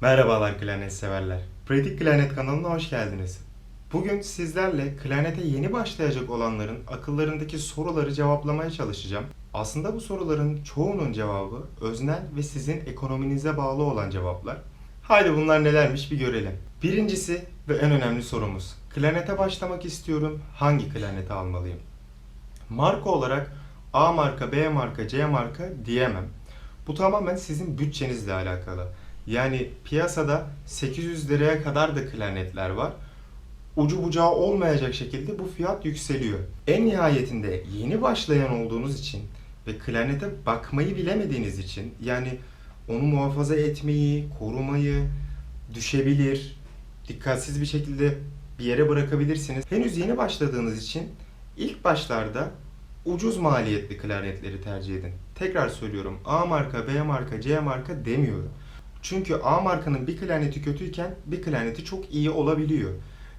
Merhabalar klarnet severler. Pratik Klarnet kanalına hoş geldiniz. Bugün sizlerle klarnete yeni başlayacak olanların akıllarındaki soruları cevaplamaya çalışacağım. Aslında bu soruların çoğunun cevabı öznel ve sizin ekonominize bağlı olan cevaplar. Haydi bunlar nelermiş bir görelim. Birincisi ve en önemli sorumuz. Klarnete başlamak istiyorum. Hangi klarneti almalıyım? Marka olarak A marka, B marka, C marka diyemem. Bu tamamen sizin bütçenizle alakalı. Yani piyasada 800 liraya kadar da klarnetler var. Ucu bucağı olmayacak şekilde bu fiyat yükseliyor. En nihayetinde yeni başlayan olduğunuz için ve klarnete bakmayı bilemediğiniz için yani onu muhafaza etmeyi, korumayı düşebilir, dikkatsiz bir şekilde bir yere bırakabilirsiniz. Henüz yeni başladığınız için ilk başlarda ucuz maliyetli klarnetleri tercih edin. Tekrar söylüyorum A marka, B marka, C marka demiyorum. Çünkü A markanın bir klarneti kötüyken bir klarneti çok iyi olabiliyor.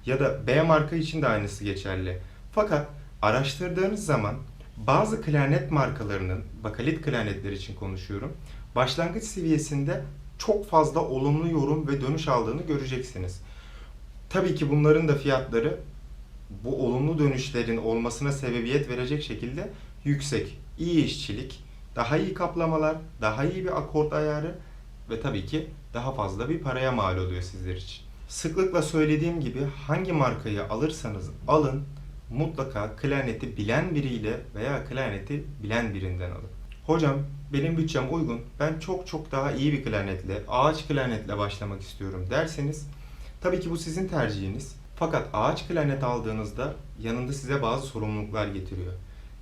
Ya da B marka için de aynısı geçerli. Fakat araştırdığınız zaman bazı klarnet markalarının, bakalit klarnetler için konuşuyorum, başlangıç seviyesinde çok fazla olumlu yorum ve dönüş aldığını göreceksiniz. Tabii ki bunların da fiyatları bu olumlu dönüşlerin olmasına sebebiyet verecek şekilde yüksek. İyi işçilik, daha iyi kaplamalar, daha iyi bir akort ayarı ve tabii ki daha fazla bir paraya mal oluyor sizler için. Sıklıkla söylediğim gibi hangi markayı alırsanız alın mutlaka klarneti bilen biriyle veya klarneti bilen birinden alın. Hocam benim bütçem uygun. Ben çok çok daha iyi bir klarnetle, ağaç klarnetle başlamak istiyorum derseniz tabii ki bu sizin tercihiniz. Fakat ağaç klarnet aldığınızda yanında size bazı sorumluluklar getiriyor.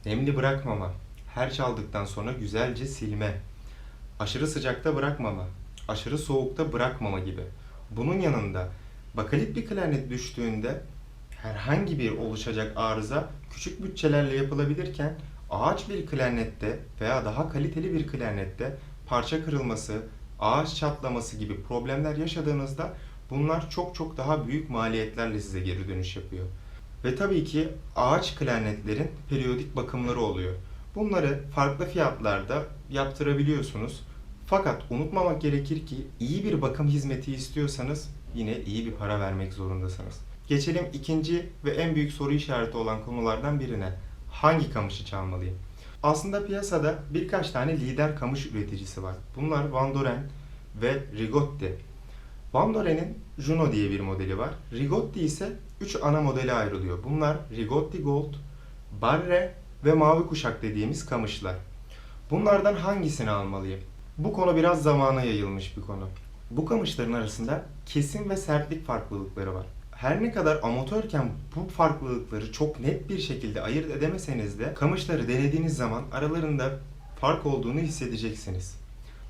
Nemli bırakmama, her çaldıktan sonra güzelce silme, aşırı sıcakta bırakmama, aşırı soğukta bırakmama gibi. Bunun yanında bakalit bir klarnet düştüğünde herhangi bir oluşacak arıza küçük bütçelerle yapılabilirken ağaç bir klarnette veya daha kaliteli bir klarnette parça kırılması, ağaç çatlaması gibi problemler yaşadığınızda bunlar çok çok daha büyük maliyetlerle size geri dönüş yapıyor. Ve tabii ki ağaç klarnetlerin periyodik bakımları oluyor. Bunları farklı fiyatlarda yaptırabiliyorsunuz. Fakat unutmamak gerekir ki iyi bir bakım hizmeti istiyorsanız yine iyi bir para vermek zorundasınız. Geçelim ikinci ve en büyük soru işareti olan konulardan birine. Hangi kamışı çalmalıyım? Aslında piyasada birkaç tane lider kamış üreticisi var. Bunlar Van Doren ve Rigotti. Van Doren'in Juno diye bir modeli var. Rigotti ise 3 ana modele ayrılıyor. Bunlar Rigotti Gold, Barre ve Mavi Kuşak dediğimiz kamışlar. Bunlardan hangisini almalıyım? Bu konu biraz zamana yayılmış bir konu. Bu kamışların arasında kesim ve sertlik farklılıkları var. Her ne kadar amatörken bu farklılıkları çok net bir şekilde ayırt edemeseniz de kamışları denediğiniz zaman aralarında fark olduğunu hissedeceksiniz.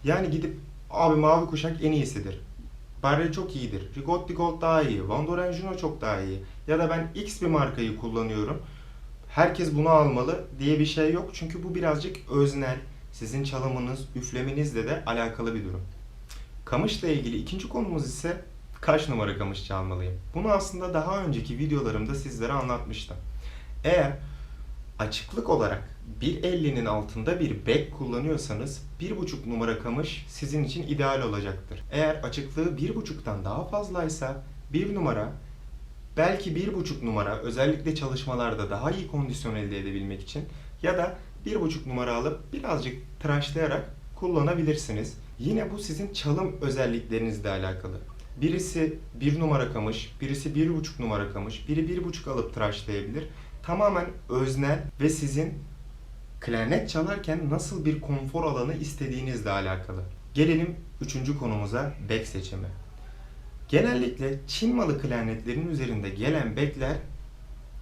Yani gidip abi mavi kuşak en iyisidir. Barre çok iyidir. Rigotti Gold daha iyi. Van Doren Juno çok daha iyi. Ya da ben X bir markayı kullanıyorum. Herkes bunu almalı diye bir şey yok. Çünkü bu birazcık öznel. Sizin çalımınız, üflemenizle de alakalı bir durum. Kamışla ilgili ikinci konumuz ise kaç numara kamış çalmalıyım? Bunu aslında daha önceki videolarımda sizlere anlatmıştım. Eğer açıklık olarak 1.50'nin altında bir bek kullanıyorsanız 1.5 numara kamış sizin için ideal olacaktır. Eğer açıklığı 1.5'tan daha fazlaysa 1 numara belki 1.5 numara özellikle çalışmalarda daha iyi kondisyon elde edebilmek için ya da 1.5 numara alıp birazcık tıraşlayarak kullanabilirsiniz. Yine bu sizin çalım özelliklerinizle alakalı. Birisi 1 numara kamış, birisi 1.5 numara kamış, biri 1.5 alıp tıraşlayabilir. Tamamen öznel ve sizin klarnet çalarken nasıl bir konfor alanı istediğinizle alakalı. Gelelim üçüncü konumuza bek seçimi. Genellikle Çin malı klarnetlerin üzerinde gelen bekler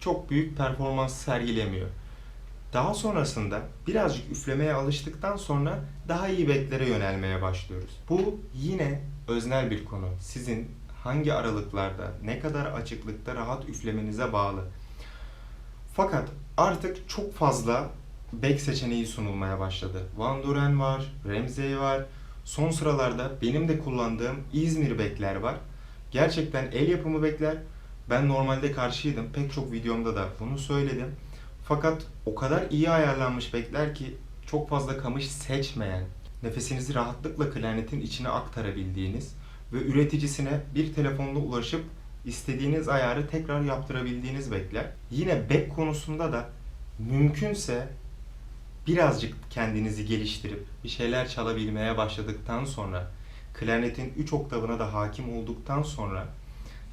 çok büyük performans sergilemiyor. Daha sonrasında birazcık üflemeye alıştıktan sonra daha iyi beklere yönelmeye başlıyoruz. Bu yine öznel bir konu. Sizin hangi aralıklarda, ne kadar açıklıkta rahat üflemenize bağlı. Fakat artık çok fazla bek seçeneği sunulmaya başladı. Van Doren var, Ramsey var. Son sıralarda benim de kullandığım İzmir bekler var. Gerçekten el yapımı bekler. Ben normalde karşıydım. Pek çok videomda da bunu söyledim. Fakat o kadar iyi ayarlanmış bekler ki çok fazla kamış seçmeyen, nefesinizi rahatlıkla klarnetin içine aktarabildiğiniz, ve üreticisine bir telefonla ulaşıp istediğiniz ayarı tekrar yaptırabildiğiniz bekler. Yine bek konusunda da mümkünse birazcık kendinizi geliştirip bir şeyler çalabilmeye başladıktan sonra klarnetin 3 oktavına da hakim olduktan sonra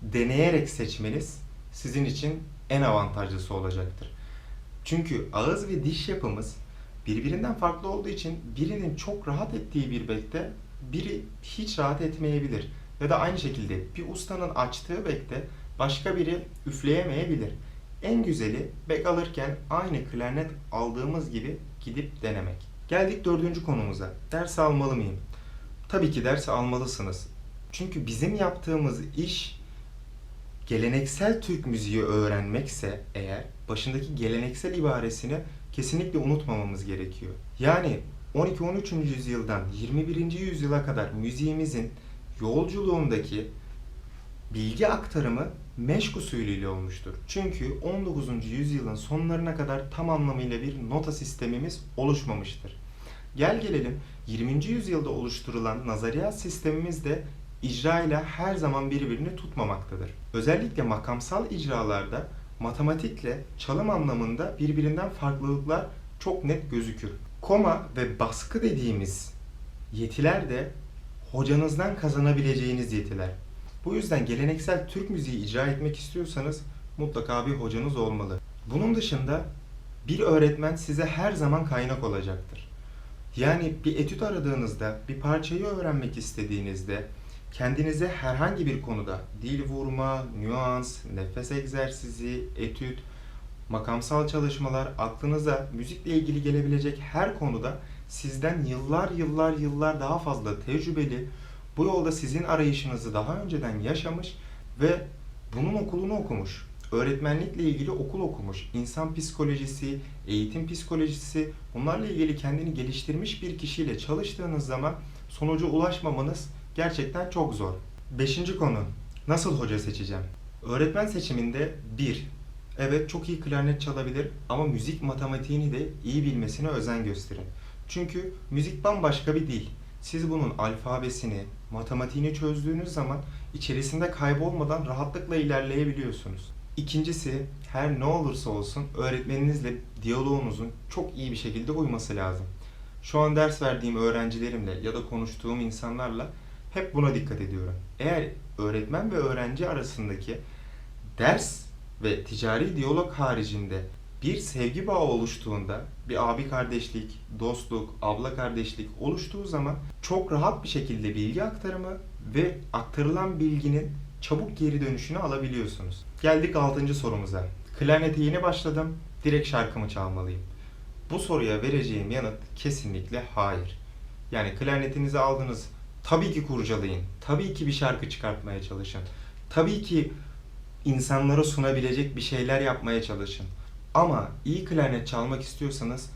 deneyerek seçmeniz sizin için en avantajlısı olacaktır. Çünkü ağız ve diş yapımız birbirinden farklı olduğu için birinin çok rahat ettiği bir bekte biri hiç rahat etmeyebilir. Ya da aynı şekilde bir ustanın açtığı bekte başka biri üfleyemeyebilir. En güzeli bek alırken aynı klarnet aldığımız gibi gidip denemek. Geldik dördüncü konumuza. Ders almalı mıyım? Tabii ki ders almalısınız. Çünkü bizim yaptığımız iş geleneksel Türk müziği öğrenmekse eğer başındaki geleneksel ibaresini kesinlikle unutmamamız gerekiyor. Yani 12-13. yüzyıldan 21. yüzyıla kadar müziğimizin yolculuğundaki bilgi aktarımı meşk usulüyle olmuştur. Çünkü 19. yüzyılın sonlarına kadar tam anlamıyla bir nota sistemimiz oluşmamıştır. Gel gelelim 20. yüzyılda oluşturulan nazariyat sistemimiz de icra ile her zaman birbirini tutmamaktadır. Özellikle makamsal icralarda matematikle çalım anlamında birbirinden farklılıklar çok net gözükür. Koma ve baskı dediğimiz yetiler de hocanızdan kazanabileceğiniz yetiler. Bu yüzden geleneksel Türk müziği icra etmek istiyorsanız mutlaka bir hocanız olmalı. Bunun dışında bir öğretmen size her zaman kaynak olacaktır. Yani bir etüt aradığınızda, bir parçayı öğrenmek istediğinizde kendinize herhangi bir konuda dil vurma, nüans, nefes egzersizi, etüt, makamsal çalışmalar aklınıza müzikle ilgili gelebilecek her konuda sizden yıllar yıllar yıllar daha fazla tecrübeli, bu yolda sizin arayışınızı daha önceden yaşamış ve bunun okulunu okumuş. Öğretmenlikle ilgili okul okumuş. insan psikolojisi, eğitim psikolojisi bunlarla ilgili kendini geliştirmiş bir kişiyle çalıştığınız zaman sonuca ulaşmamanız gerçekten çok zor. Beşinci konu. Nasıl hoca seçeceğim? Öğretmen seçiminde bir, evet çok iyi klarnet çalabilir ama müzik matematiğini de iyi bilmesine özen gösterin. Çünkü müzik bambaşka bir dil. Siz bunun alfabesini, matematiğini çözdüğünüz zaman içerisinde kaybolmadan rahatlıkla ilerleyebiliyorsunuz. İkincisi, her ne olursa olsun öğretmeninizle diyaloğunuzun çok iyi bir şekilde uyması lazım. Şu an ders verdiğim öğrencilerimle ya da konuştuğum insanlarla hep buna dikkat ediyorum. Eğer öğretmen ve öğrenci arasındaki ders ve ticari diyalog haricinde bir sevgi bağı oluştuğunda, bir abi kardeşlik, dostluk, abla kardeşlik oluştuğu zaman çok rahat bir şekilde bilgi aktarımı ve aktarılan bilginin çabuk geri dönüşünü alabiliyorsunuz. Geldik 6. sorumuza. Klarnete yeni başladım, direkt şarkımı çalmalıyım. Bu soruya vereceğim yanıt kesinlikle hayır. Yani klarnetinizi aldınız, tabii ki kurcalayın. Tabii ki bir şarkı çıkartmaya çalışın. Tabii ki insanlara sunabilecek bir şeyler yapmaya çalışın. Ama iyi klarnet çalmak istiyorsanız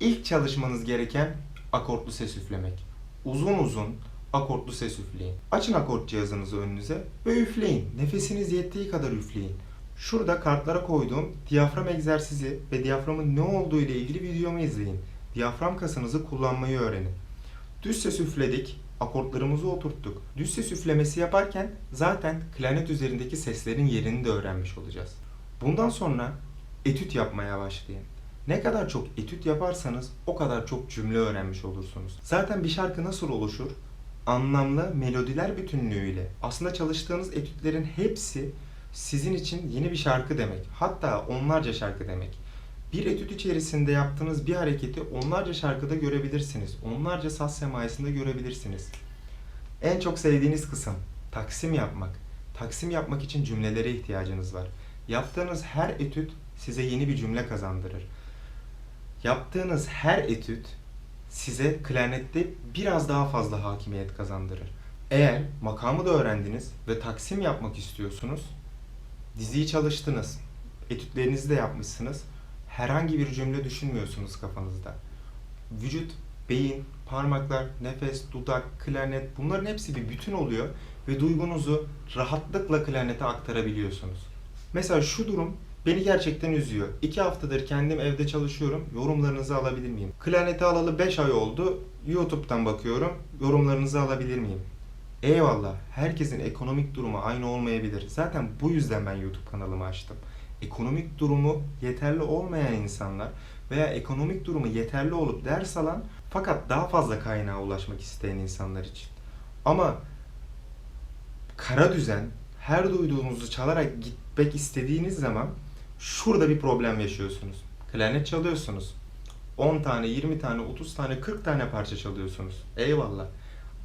ilk çalışmanız gereken akortlu ses üflemek. Uzun uzun akortlu ses üfleyin. Açın akort cihazınızı önünüze ve üfleyin. Nefesiniz yettiği kadar üfleyin. Şurada kartlara koyduğum diyafram egzersizi ve diyaframın ne olduğu ile ilgili videomu izleyin. Diyafram kasınızı kullanmayı öğrenin. Düz ses üfledik, akortlarımızı oturttuk. Düz ses üflemesi yaparken zaten klarnet üzerindeki seslerin yerini de öğrenmiş olacağız. Bundan sonra etüt yapmaya başlayın. Ne kadar çok etüt yaparsanız o kadar çok cümle öğrenmiş olursunuz. Zaten bir şarkı nasıl oluşur? Anlamlı melodiler bütünlüğüyle. Aslında çalıştığınız etütlerin hepsi sizin için yeni bir şarkı demek. Hatta onlarca şarkı demek. Bir etüt içerisinde yaptığınız bir hareketi onlarca şarkıda görebilirsiniz. Onlarca saz semayesinde görebilirsiniz. En çok sevdiğiniz kısım taksim yapmak. Taksim yapmak için cümlelere ihtiyacınız var. Yaptığınız her etüt size yeni bir cümle kazandırır. Yaptığınız her etüt size klarnette biraz daha fazla hakimiyet kazandırır. Eğer makamı da öğrendiniz ve taksim yapmak istiyorsunuz, diziyi çalıştınız, etütlerinizi de yapmışsınız, herhangi bir cümle düşünmüyorsunuz kafanızda. Vücut, beyin, parmaklar, nefes, dudak, klarnet bunların hepsi bir bütün oluyor ve duygunuzu rahatlıkla klarnete aktarabiliyorsunuz. Mesela şu durum beni gerçekten üzüyor. İki haftadır kendim evde çalışıyorum. Yorumlarınızı alabilir miyim? Klarneti alalı 5 ay oldu. YouTube'dan bakıyorum. Yorumlarınızı alabilir miyim? Eyvallah, herkesin ekonomik durumu aynı olmayabilir. Zaten bu yüzden ben YouTube kanalımı açtım. Ekonomik durumu yeterli olmayan insanlar veya ekonomik durumu yeterli olup ders alan fakat daha fazla kaynağa ulaşmak isteyen insanlar için. Ama kara düzen her duyduğunuzu çalarak gitmek istediğiniz zaman şurada bir problem yaşıyorsunuz. Klarnet çalıyorsunuz. 10 tane, 20 tane, 30 tane, 40 tane parça çalıyorsunuz. Eyvallah.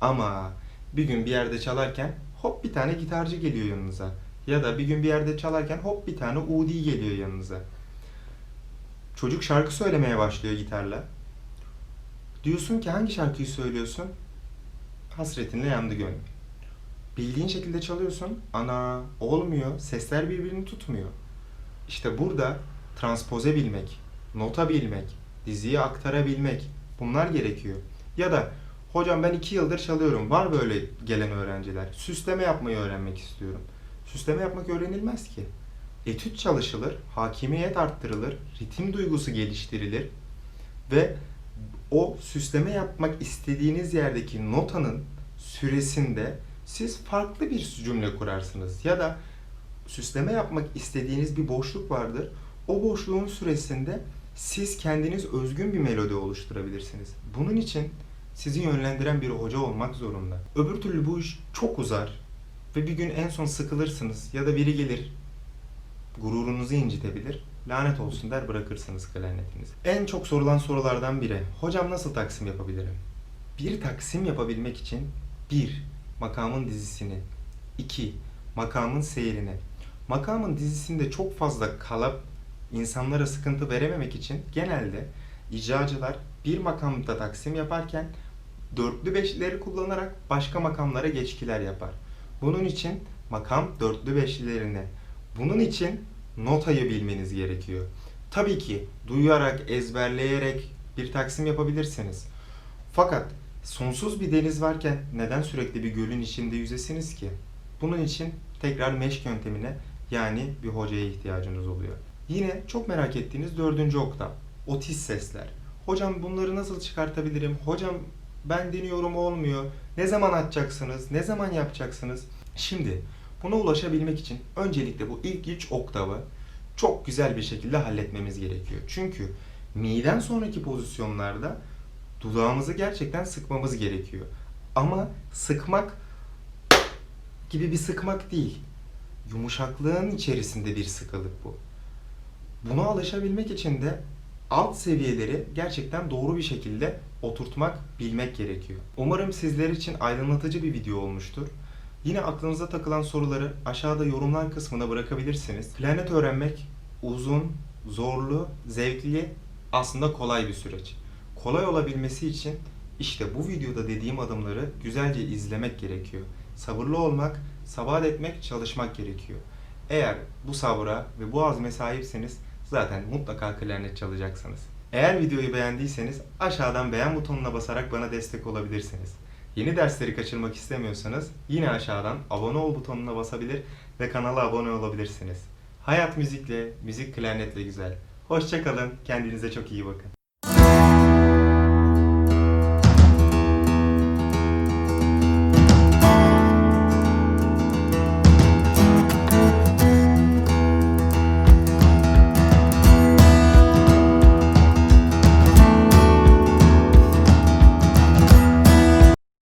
Ama bir gün bir yerde çalarken hop bir tane gitarcı geliyor yanınıza. Ya da bir gün bir yerde çalarken hop bir tane Udi geliyor yanınıza. Çocuk şarkı söylemeye başlıyor gitarla. Diyorsun ki hangi şarkıyı söylüyorsun? Hasretinle yandı gönlüm. Bildiğin şekilde çalıyorsun. Ana olmuyor. Sesler birbirini tutmuyor. İşte burada transpoze bilmek, nota bilmek, diziyi aktarabilmek bunlar gerekiyor. Ya da hocam ben iki yıldır çalıyorum. Var böyle gelen öğrenciler. Süsleme yapmayı öğrenmek istiyorum. Süsleme yapmak öğrenilmez ki. Etüt çalışılır, hakimiyet arttırılır, ritim duygusu geliştirilir ve o süsleme yapmak istediğiniz yerdeki notanın süresinde siz farklı bir cümle kurarsınız. Ya da süsleme yapmak istediğiniz bir boşluk vardır. O boşluğun süresinde siz kendiniz özgün bir melodi oluşturabilirsiniz. Bunun için sizi yönlendiren bir hoca olmak zorunda. Öbür türlü bu iş çok uzar ve bir gün en son sıkılırsınız ya da biri gelir gururunuzu incitebilir. Lanet olsun der bırakırsınız klarnetinizi. En çok sorulan sorulardan biri. Hocam nasıl taksim yapabilirim? Bir taksim yapabilmek için bir Makamın dizisini 2. Makamın seyrini Makamın dizisinde çok fazla kalıp insanlara sıkıntı verememek için genelde icracılar bir makamda taksim yaparken dörtlü beşlileri kullanarak başka makamlara geçkiler yapar. Bunun için makam dörtlü beşlilerine bunun için notayı bilmeniz gerekiyor. Tabii ki duyarak, ezberleyerek bir taksim yapabilirsiniz. Fakat sonsuz bir deniz varken neden sürekli bir gölün içinde yüzesiniz ki? Bunun için tekrar meşk yöntemine yani bir hocaya ihtiyacınız oluyor. Yine çok merak ettiğiniz dördüncü oktav. Otis sesler. Hocam bunları nasıl çıkartabilirim? Hocam ben deniyorum olmuyor. Ne zaman açacaksınız? Ne zaman yapacaksınız? Şimdi buna ulaşabilmek için öncelikle bu ilk üç oktavı çok güzel bir şekilde halletmemiz gerekiyor. Çünkü mi'den sonraki pozisyonlarda dudağımızı gerçekten sıkmamız gerekiyor. Ama sıkmak gibi bir sıkmak değil. Yumuşaklığın içerisinde bir sıkılık bu. Buna alışabilmek için de alt seviyeleri gerçekten doğru bir şekilde oturtmak, bilmek gerekiyor. Umarım sizler için aydınlatıcı bir video olmuştur. Yine aklınıza takılan soruları aşağıda yorumlar kısmına bırakabilirsiniz. Planet öğrenmek uzun, zorlu, zevkli, aslında kolay bir süreç. Kolay olabilmesi için işte bu videoda dediğim adımları güzelce izlemek gerekiyor. Sabırlı olmak, sabat etmek, çalışmak gerekiyor. Eğer bu sabra ve bu azme sahipseniz zaten mutlaka klarnet çalacaksınız. Eğer videoyu beğendiyseniz aşağıdan beğen butonuna basarak bana destek olabilirsiniz. Yeni dersleri kaçırmak istemiyorsanız yine aşağıdan abone ol butonuna basabilir ve kanala abone olabilirsiniz. Hayat müzikle, müzik klarnetle güzel. Hoşçakalın, kendinize çok iyi bakın.